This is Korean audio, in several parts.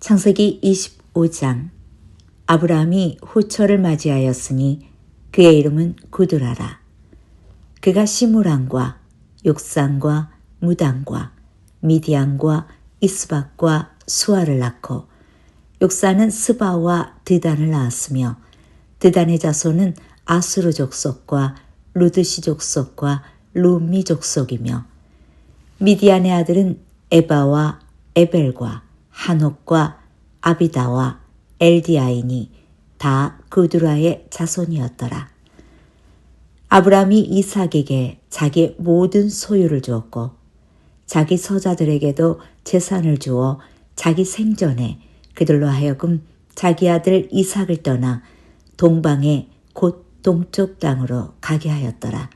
창세기 25장 아브라함이 후처를 맞이하였으니 그의 이름은 구드라라. 그가 시무랑과 욕산과 무당과 미디안과 이스박과 수아를 낳고 욕산은 스바와 드단을 낳았으며 드단의 자손은 아수르 족속과 루드시 족속과 루미 족속이며 미디안의 아들은 에바와 에벨과 한옥과 아비다와 엘디아인이 다 그두라의 자손이었더라. 아브라함이 이삭에게 자기 모든 소유를 주었고 자기 서자들에게도 재산을 주어 자기 생전에 그들로 하여금 자기 아들 이삭을 떠나 동방의 곧 동쪽 땅으로 가게 하였더라.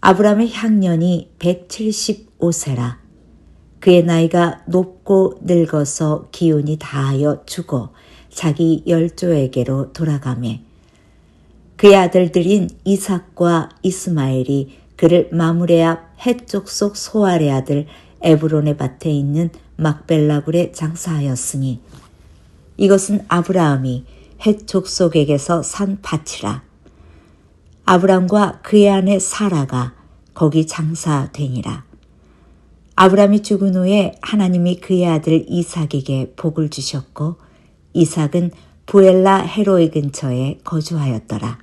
아브라함의 향년이 175세라. 그의 나이가 높고 늙어서 기운이 다하여 죽어 자기 열조에게로 돌아가매 그의 아들들인 이삭과 이스마엘이 그를 마무레 앞 해쪽 속 소알의 아들 에브론의 밭에 있는 막벨라굴에 장사하였으니 이것은 아브라함이 해쪽 속에게서 산 밭이라. 아브람과 그의 아내 사라가 거기 장사되니라 아브라함이 죽은 후에 하나님이 그의 아들 이삭에게 복을 주셨고 이삭은 부엘라 헤로이 근처에 거주하였더라.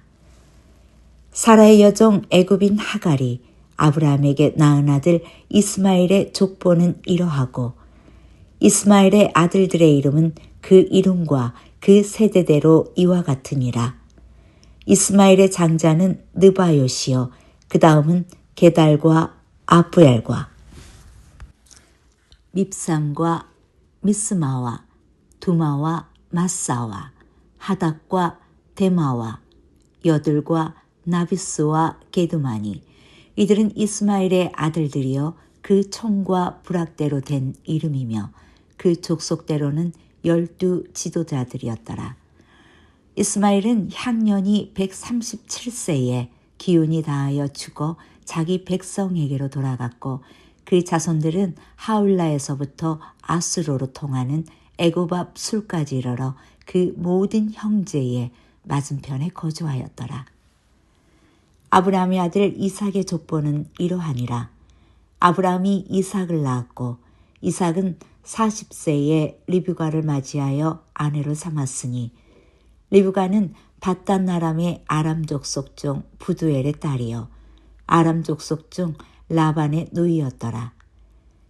사라의 여종 애굽인 하갈이 아브라함에게 낳은 아들 이스마엘의 족보는 이러하고 이스마엘의 아들들의 이름은 그 이름과 그 세대대로 이와 같으니라. 이스마엘의 장자는 느바요시요 그 다음은 게달과 아프엘과 밉삼과 미스마와 두마와 마사와 하닥과 데마와 여들과 나비스와 게드마니 이들은 이스마엘의 아들들이여 그 총과 부락대로 된 이름이며 그 족속대로는 열두 지도자들이었더라. 이스마엘은 향년이 137세에 기운이 다하여 죽어 자기 백성에게로 돌아갔고 그 자손들은 하울라에서부터 아스로로 통하는 앞 술까지 이르러 그 모든 형제의 맞은편에 거주하였더라. 아브라함의 아들 이삭의 족보는 이러하니라. 아브라함이 이삭을 낳았고 이삭은 40세에 리브가를 맞이하여 아내로 삼았으니 리브가는 바단 나람의 아람 족속 중 부두엘의 딸이요 아람 족속 중 라반의 누이였더라.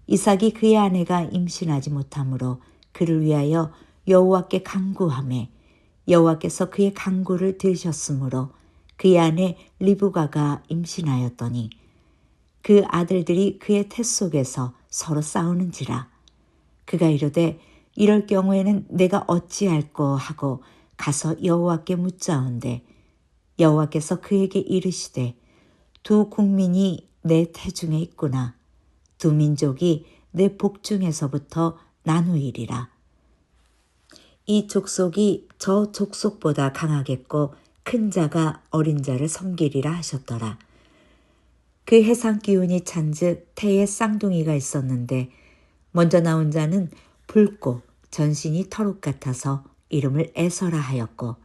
이삭이 그의 아내가 임신하지 못하므로 그를 위하여 여호와께 간구하매 여호와께서 그의 간구를 들으셨으므로 그의 아내 리브가가 임신하였더니 그 아들들이 그의 태 속에서 서로 싸우는지라 그가 이르되 이럴 경우에는 내가 어찌할꼬 하고 가서 여호와께 묻자온데 여호와께서 그에게 이르시되 두 국민이 내 태중에 있구나. 두 민족이 내 복중에서부터 나누이리라. 이 족속이 저 족속보다 강하겠고 큰 자가 어린 자를 섬기리라 하셨더라. 그 해상 기운이 찬즉 태에 쌍둥이가 있었는데 먼저 나온 자는 붉고 전신이 터룩 같아서 이름을 에서라 하였고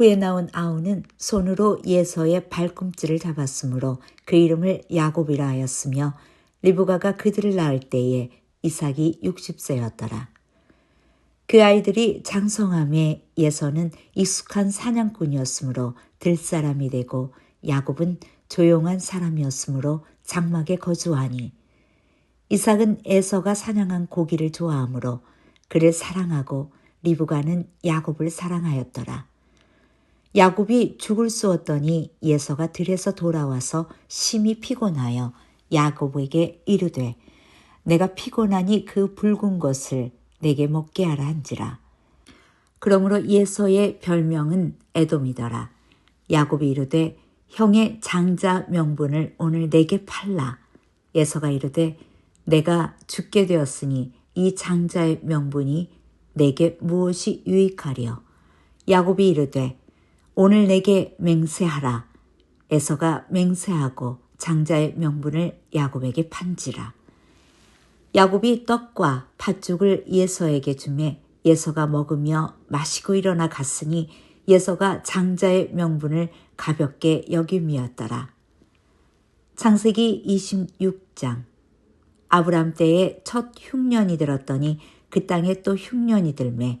후에 나온 아우는 손으로 예서의 발꿈치를 잡았으므로 그 이름을 야곱이라 하였으며 리브가가 그들을 낳을 때에 이삭이 60세였더라. 그 아이들이 장성함에 예서는 익숙한 사냥꾼이었으므로 들사람이 되고 야곱은 조용한 사람이었으므로 장막에 거주하니 이삭은 에서가 사냥한 고기를 좋아하므로 그를 사랑하고 리브가는 야곱을 사랑하였더라. 야곱이 죽을 쏘었더니 예서가 들에서 돌아와서 심히 피곤하여 야곱에게 이르되 내가 피곤하니 그 붉은 것을 내게 먹게 하라 한지라. 그러므로 예서의 별명은 에돔이더라. 야곱이 이르되 형의 장자 명분을 오늘 내게 팔라. 예서가 이르되 내가 죽게 되었으니 이 장자의 명분이 내게 무엇이 유익하리요. 야곱이 이르되 오늘 내게 맹세하라. 에서가 맹세하고 장자의 명분을 야곱에게 판지라. 야곱이 떡과 팥죽을 예서에게 주매 예서가 먹으며 마시고 일어나 갔으니 예서가 장자의 명분을 가볍게 여김이었더라. 창세기 26장 아브람 때에 첫 흉년이 들었더니 그 땅에 또 흉년이 들매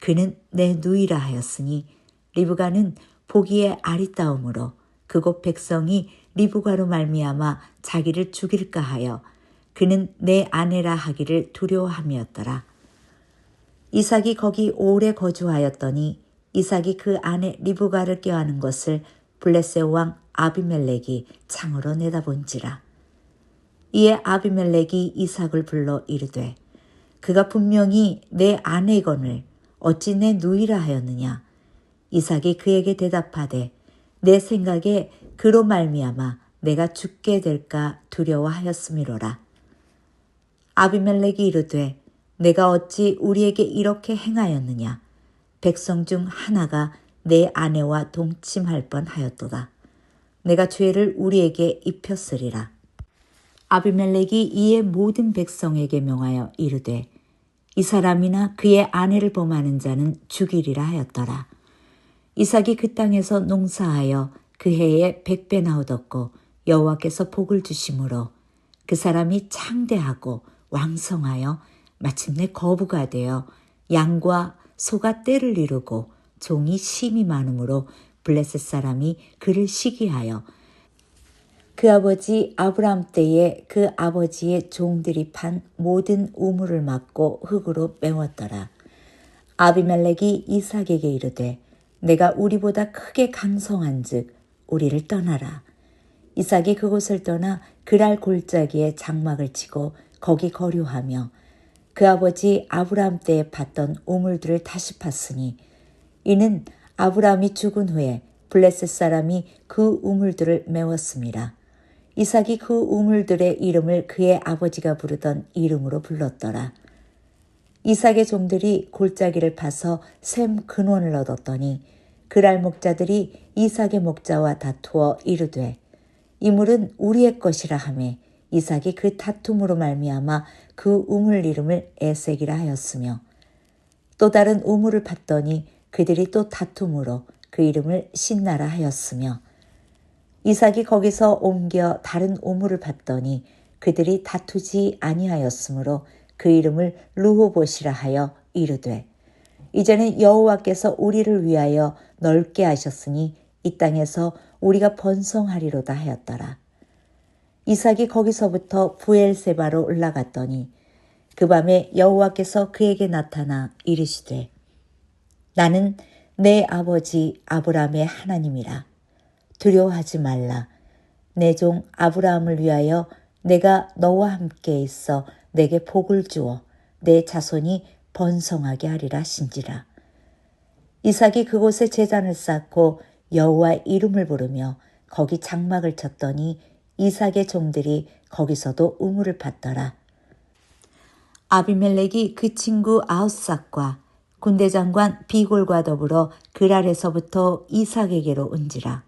그는 내 누이라 하였으니 리브가는 보기에 아리따움으로 그곳 백성이 리브가로 말미암아 자기를 죽일까 하여 그는 내 아내라 하기를 두려워함이었더라. 이삭이 거기 오래 거주하였더니 이삭이 그 아내 리브가를 껴안은 것을 블레셋 왕 아비멜렉이 창으로 내다본지라. 이에 아비멜렉이 이삭을 불러 이르되 그가 분명히 내 아내건을 어찌 내 누이라 하였느냐? 이삭이 그에게 대답하되 내 생각에 그로 말미암아 내가 죽게 될까 두려워하였음이로라. 아비멜렉이 이르되 내가 어찌 우리에게 이렇게 행하였느냐? 백성 중 하나가 내 아내와 동침할 뻔하였도다. 내가 죄를 우리에게 입혔으리라. 아비멜렉이 이에 모든 백성에게 명하여 이르되 이 사람이나 그의 아내를 범하는 자는 죽이리라 하였더라. 이삭이 그 땅에서 농사하여 그 해에 백배나 얻었고 여호와께서 복을 주심으로 그 사람이 창대하고 왕성하여 마침내 거부가 되어 양과 소가 때를 이루고 종이 심이 많으므로 블레셋 사람이 그를 시기하여 그 아버지 아브라함 때에 그 아버지의 종들이 판 모든 우물을 막고 흙으로 메웠더라. 아비멜렉이 이삭에게 이르되 내가 우리보다 크게 강성한즉 우리를 떠나라. 이삭이 그곳을 떠나 그랄 골짜기에 장막을 치고 거기 거류하며 그 아버지 아브라함 때에 팠던 우물들을 다시 팠으니 이는 아브라함이 죽은 후에 블레셋 사람이 그 우물들을 메웠습니다. 이삭이 그 우물들의 이름을 그의 아버지가 부르던 이름으로 불렀더라. 이삭의 종들이 골짜기를 파서 샘 근원을 얻었더니 그랄 목자들이 이삭의 목자와 다투어 이르되 이 물은 우리의 것이라 하매 이삭이 그 다툼으로 말미암아 그 우물 이름을 에색이라 하였으며 또 다른 우물을 팠더니 그들이 또 다툼으로 그 이름을 신나라 하였으며 이삭이 거기서 옮겨 다른 우물을 봤더니 그들이 다투지 아니하였으므로 그 이름을 루호봇이라 하여 이르되 이제는 여호와께서 우리를 위하여 넓게 하셨으니 이 땅에서 우리가 번성하리로다 하였더라. 이삭이 거기서부터 부엘세바로 올라갔더니 그 밤에 여호와께서 그에게 나타나 이르시되 나는 내 아버지 아브라함의 하나님이라 두려워하지 말라. 내 종 아브라함을 위하여 내가 너와 함께 있어 내게 복을 주어 내 자손이 번성하게 하리라 신지라. 이삭이 그곳에 재단을 쌓고 여호와 이름을 부르며 거기 장막을 쳤더니 이삭의 종들이 거기서도 우물을 팠더라. 아비멜렉이 그 친구 아우삭과 군대 장관 비골과 더불어 그랄에서부터 이삭에게로 온지라.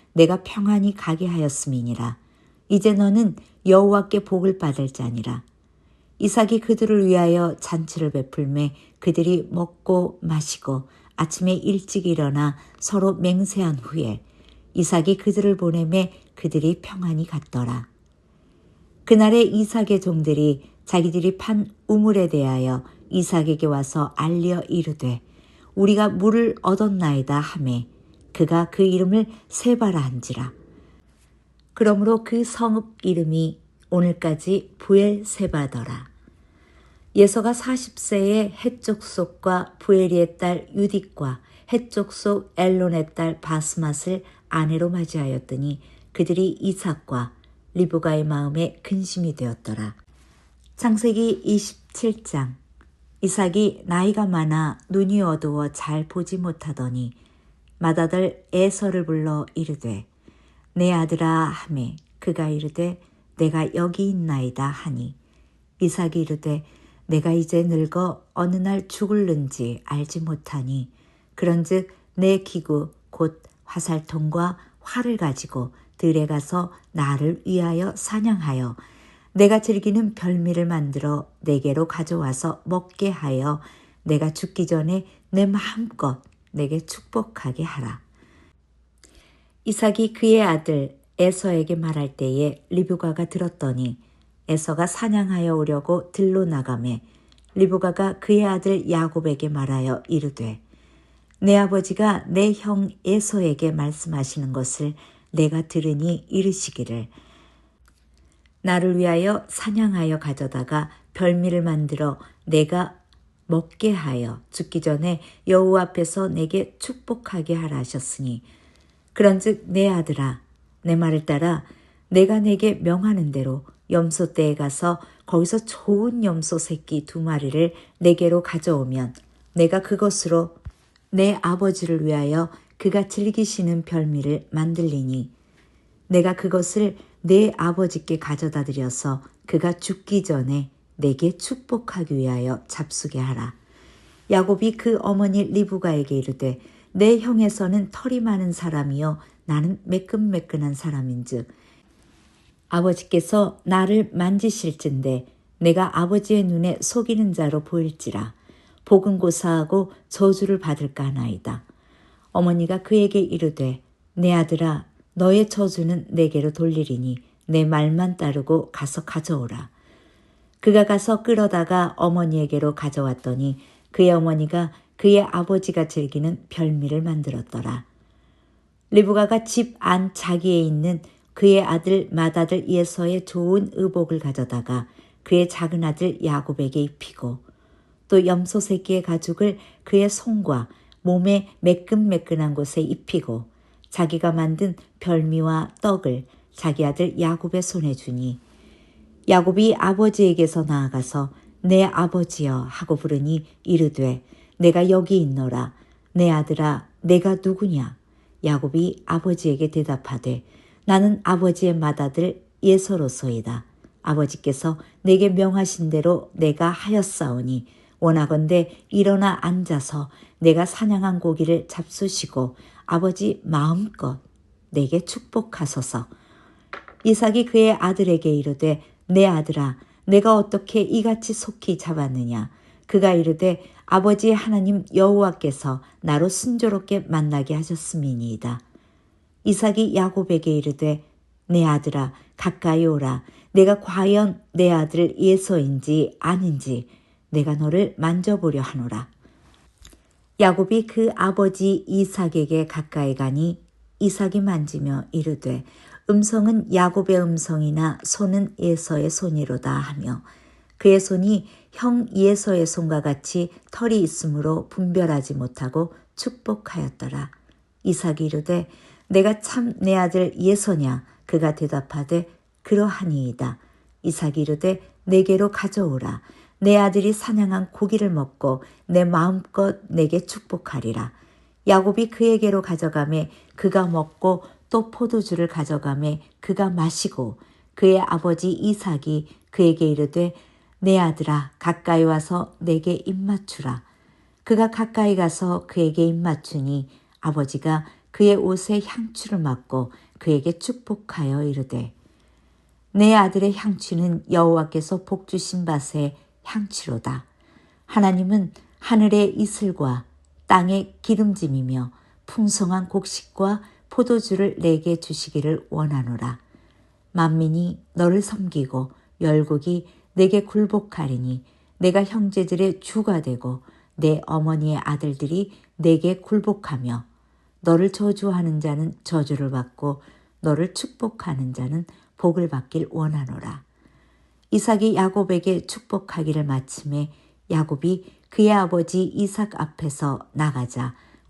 내가 평안히 가게 하였음이니라. 이제 너는 여호와께 복을 받을 자니라. 이삭이 그들을 위하여 잔치를 베풀매 그들이 먹고 마시고 아침에 일찍 일어나 서로 맹세한 후에 이삭이 그들을 보내매 그들이 평안히 갔더라. 그날에 이삭의 종들이 자기들이 판 우물에 대하여 이삭에게 와서 알려 이르되 우리가 물을 얻었나이다 하매 그가 그 이름을 세바라 한지라. 그러므로 그 성읍 이름이 오늘까지 부엘 세바더라. 예서가 40세에 해족속과 부엘리의 딸 유딕과 해족속 엘론의 딸 바스맛을 아내로 맞이하였더니 그들이 이삭과 리브가의 마음에 근심이 되었더라. 창세기 27장 이삭이 나이가 많아 눈이 어두워 잘 보지 못하더니 맏아들 에서를 불러 이르되 내 아들아 하매 그가 이르되 내가 여기 있나이다 하니. 이삭이 이르되 내가 이제 늙어 어느 날 죽을는지 알지 못하니 그런즉 내 기구 곧 화살통과 활을 가지고 들에 가서 나를 위하여 사냥하여 내가 즐기는 별미를 만들어 내게로 가져와서 먹게 하여 내가 죽기 전에 내 마음껏 내게 축복하게 하라. 이삭이 그의 아들 에서에게 말할 때에 리브가가 들었더니 에서가 사냥하여 오려고 들로 나가매 리브가가 그의 아들 야곱에게 말하여 이르되 내 아버지가 내 형 에서에게 말씀하시는 것을 내가 들으니 이르시기를 나를 위하여 사냥하여 가져다가 별미를 만들어 내가 먹게 하여 죽기 전에 여호와 앞에서 내게 축복하게 하라 하셨으니 그런즉 내 아들아 내 말을 따라 내가 내게 명하는 대로 염소 떼에 가서 거기서 좋은 염소 새끼 두 마리를 내게로 가져오면 내가 그것으로 내 아버지를 위하여 그가 즐기시는 별미를 만들리니 내가 그것을 내 아버지께 가져다 드려서 그가 죽기 전에 내게 축복하기 위하여 잡수게 하라. 야곱이 그 어머니 리브가에게 이르되 내 형에서는 털이 많은 사람이요 나는 매끈매끈한 사람인즉 아버지께서 나를 만지실진데 내가 아버지의 눈에 속이는 자로 보일지라 복은 고사하고 저주를 받을까 하나이다. 어머니가 그에게 이르되 내 아들아 너의 저주는 내게로 돌리리니 내 말만 따르고 가서 가져오라. 그가 가서 끌어다가 어머니에게로 가져왔더니 그의 어머니가 그의 아버지가 즐기는 별미를 만들었더라. 리브가가 집 안 자기에 있는 그의 아들 맏아들 예서의 좋은 의복을 가져다가 그의 작은 아들 야곱에게 입히고 또 염소 새끼의 가죽을 그의 손과 몸에 매끈매끈한 곳에 입히고 자기가 만든 별미와 떡을 자기 아들 야곱의 손에 주니 야곱이 아버지에게서 나아가서 내 아버지여 하고 부르니 이르되 내가 여기 있노라. 내 아들아 내가 누구냐? 야곱이 아버지에게 대답하되 나는 아버지의 맏아들 예서로소이다. 아버지께서 내게 명하신 대로 내가 하였사오니 원하건대 일어나 앉아서 내가 사냥한 고기를 잡수시고 아버지 마음껏 내게 축복하소서. 이삭이 그의 아들에게 이르되 내 아들아 내가 어떻게 이같이 속히 잡았느냐 그가 이르되 아버지 하나님 여호와께서 나로 순조롭게 만나게 하셨음이니이다. 이삭이 야곱에게 이르되 내 아들아 가까이 오라 내가 과연 내 아들 예서인지 아닌지 내가 너를 만져보려 하노라. 야곱이 그 아버지 이삭에게 가까이 가니 이삭이 만지며 이르되 음성은 야곱의 음성이나 손은 예서의 손이로다 하며 그의 손이 형 예서의 손과 같이 털이 있으므로 분별하지 못하고 축복하였더라. 이삭이 이르되 내가 참 내 아들 예서냐 그가 대답하되 그러하니이다. 이삭이 이르되 내게로 가져오라. 내 아들이 사냥한 고기를 먹고 내 마음껏 내게 축복하리라. 야곱이 그에게로 가져가매 그가 먹고 또 포도주를 가져가매 그가 마시고 그의 아버지 이삭이 그에게 이르되 내 아들아 가까이 와서 내게 입맞추라. 그가 가까이 가서 그에게 입맞추니 아버지가 그의 옷에 향추를 맡고 그에게 축복하여 이르되 내 아들의 향취는 여호와께서 복 주신 밭의 향취로다. 하나님은 하늘의 이슬과 땅의 기름짐이며 풍성한 곡식과 포도주를 내게 주시기를 원하노라. 만민이 너를 섬기고 열국이 내게 굴복하리니 내가 형제들의 주가 되고 내 어머니의 아들들이 내게 굴복하며 너를 저주하는 자는 저주를 받고 너를 축복하는 자는 복을 받길 원하노라. 이삭이 야곱에게 축복하기를 마침에 야곱이 그의 아버지 이삭 앞에서 나가자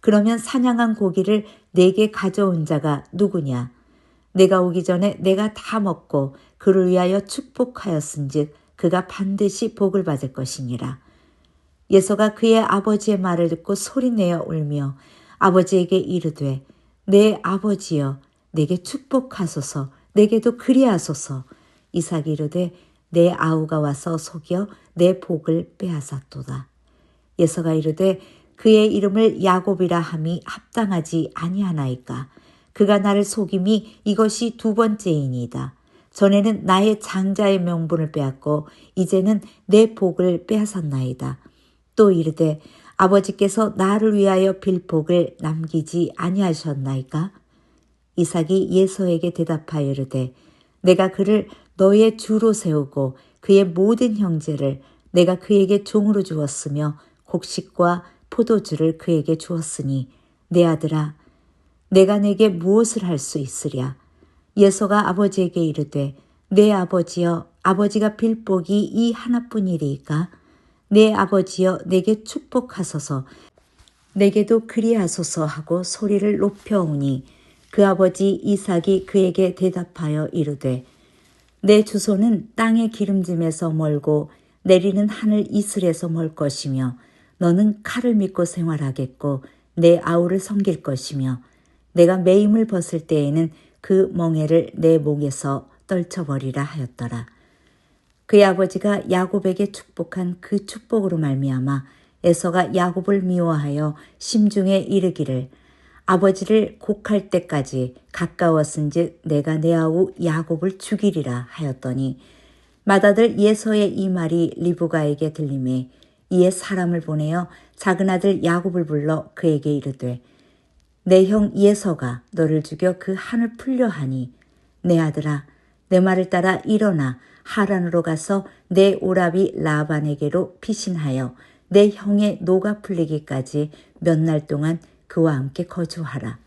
그러면 사냥한 고기를 내게 가져온 자가 누구냐? 내가 오기 전에 내가 다 먹고 그를 위하여 축복하였은즉 그가 반드시 복을 받을 것이니라. 예서가 그의 아버지의 말을 듣고 소리내어 울며 아버지에게 이르되 내 아버지여 내게 축복하소서 내게도 그리하소서 이삭이 이르되 내 아우가 와서 속여 내 복을 빼앗았도다. 예서가 이르되 그의 이름을 야곱이라 함이 합당하지 아니하나이까 그가 나를 속임이 이것이 두 번째이니이다. 전에는 나의 장자의 명분을 빼앗고 이제는 내 복을 빼앗았나이다. 또 이르되 아버지께서 나를 위하여 빌 복을 남기지 아니하셨나이까? 이삭이 예서에게 대답하여 이르되 내가 그를 너의 주로 세우고 그의 모든 형제를 내가 그에게 종으로 주었으며 곡식과 포도주를 그에게 주었으니 내 아들아 내가 내게 무엇을 할 수 있으랴? 예서가 아버지에게 이르되 내 아버지여 아버지가 빌 복이 이 하나뿐이리이까? 내 아버지여 내게 축복하소서. 내게도 그리하소서 하고 소리를 높여오니 그 아버지 이삭이 그에게 대답하여 이르되 내 주소는 땅의 기름짐에서 멀고 내리는 하늘 이슬에서 멀 것이며 너는 칼을 믿고 생활하겠고 내 아우를 섬길 것이며 내가 매임을 벗을 때에는 그 멍에를 내 목에서 떨쳐버리라 하였더라. 그의 아버지가 야곱에게 축복한 그 축복으로 말미암아 에서가 야곱을 미워하여 심중에 이르기를 아버지를 곡할 때까지 가까웠은즉 내가 내 아우 야곱을 죽이리라 하였더니 맏아들 예서의 이 말이 리브가에게 들림에 이에 사람을 보내어 작은 아들 야곱을 불러 그에게 이르되 내 형 예서가 너를 죽여 그 한을 풀려 하니 내 아들아 내 말을 따라 일어나 하란으로 가서 내 오라비 라반에게로 피신하여 내 형의 노가 풀리기까지 몇 날 동안 그와 함께 거주하라.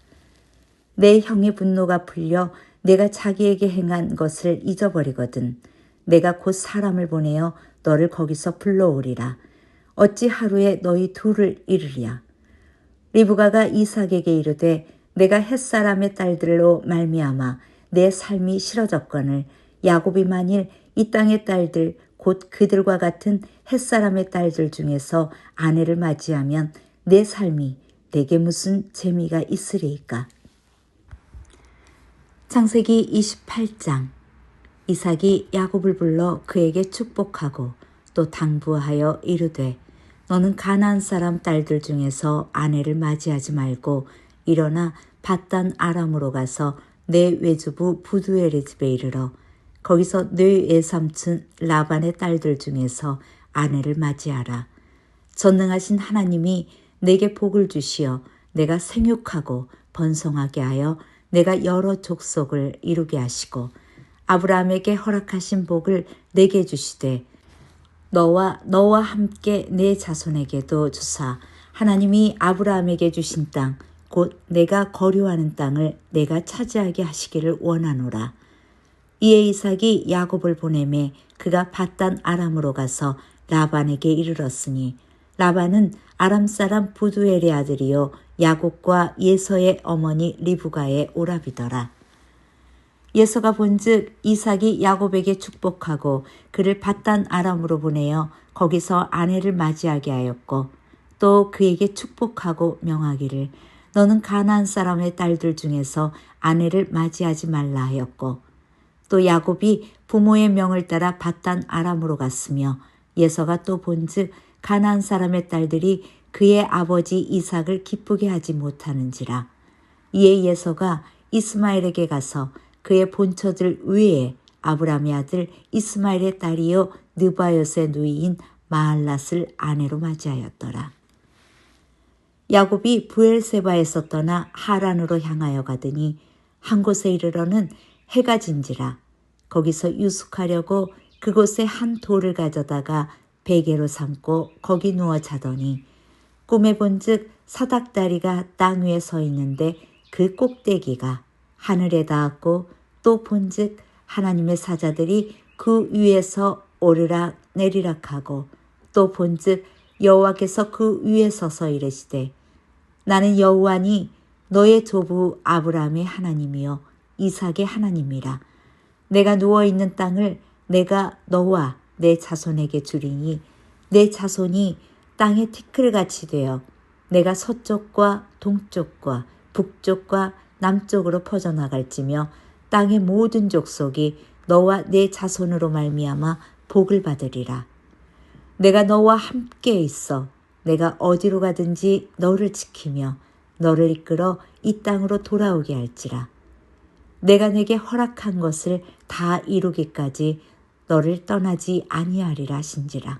내 형의 분노가 풀려 내가 자기에게 행한 것을 잊어버리거든. 내가 곧 사람을 보내어 너를 거기서 불러오리라. 어찌 하루에 너희 둘을 이르랴. 리브가가 이삭에게 이르되 내가 햇사람의 딸들로 말미암아 내 삶이 싫어졌거늘 야곱이 만일 이 땅의 딸들 곧 그들과 같은 햇사람의 딸들 중에서 아내를 맞이하면 내 삶이 내게 무슨 재미가 있으리이까. 창세기 28장 이삭이 야곱을 불러 그에게 축복하고 또 당부하여 이르되 너는 가나안 사람 딸들 중에서 아내를 맞이하지 말고 일어나 바단 아람으로 가서 내 외주부 부두엘의 집에 이르러 거기서 내 외삼촌 라반의 딸들 중에서 아내를 맞이하라. 전능하신 하나님이 내게 복을 주시어 내가 생육하고 번성하게 하여 내가 여러 족속을 이루게 하시고 아브라함에게 허락하신 복을 내게 주시되 너와 너와 함께 내 자손에게도 주사 하나님이 아브라함에게 주신 땅 곧 내가 거류하는 땅을 내가 차지하게 하시기를 원하노라. 이에 이삭이 야곱을 보내매 그가 바단 아람으로 가서 라반에게 이르렀으니 라반은 아람 사람 부두엘의 아들이요 야곱과 예서의 어머니 리브가의 오라비더라. 예서가 본즉 이삭이 야곱에게 축복하고 그를 바단 아람으로 보내어 거기서 아내를 맞이하게 하였고 또 그에게 축복하고 명하기를 너는 가나안 사람의 딸들 중에서 아내를 맞이하지 말라 하였고 또 야곱이 부모의 명을 따라 바단 아람으로 갔으며 예서가 또 본즉 가나안 사람의 딸들이 그의 아버지 이삭을 기쁘게 하지 못하는지라. 이에 예서가 이스마엘에게 가서 그의 본처들 위에 아브라함의 아들 이스마엘의 딸이요 느바요스의 누이인 마할랏을 아내로 맞이하였더라. 야곱이 부엘세바에서 떠나 하란으로 향하여 가더니 한 곳에 이르러는 해가 진지라 거기서 유숙하려고 그곳에 한 돌을 가져다가 베개로 삼고 거기 누워 자더니 꿈에 본즉 사닥다리가 땅 위에 서 있는데 그 꼭대기가 하늘에 닿았고 또 본즉 하나님의 사자들이 그 위에서 오르락 내리락 하고 또 본즉 여호와께서 그 위에 서서 이르시되 나는 여호와니 너의 조부 아브라함의 하나님이요 이삭의 하나님이라. 내가 누워 있는 땅을 내가 너와 내 자손에게 주리니 내 자손이 땅의 티끌같이 되어 내가 서쪽과 동쪽과 북쪽과 남쪽으로 퍼져나갈지며 땅의 모든 족속이 너와 내 자손으로 말미암아 복을 받으리라. 내가 너와 함께 있어 내가 어디로 가든지 너를 지키며 너를 이끌어 이 땅으로 돌아오게 할지라. 내가 내게 허락한 것을 다 이루기까지 너를 떠나지 아니하리라 하신지라.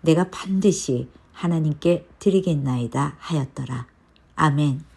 내가 반드시 하나님께 드리겠나이다 하였더라. 아멘.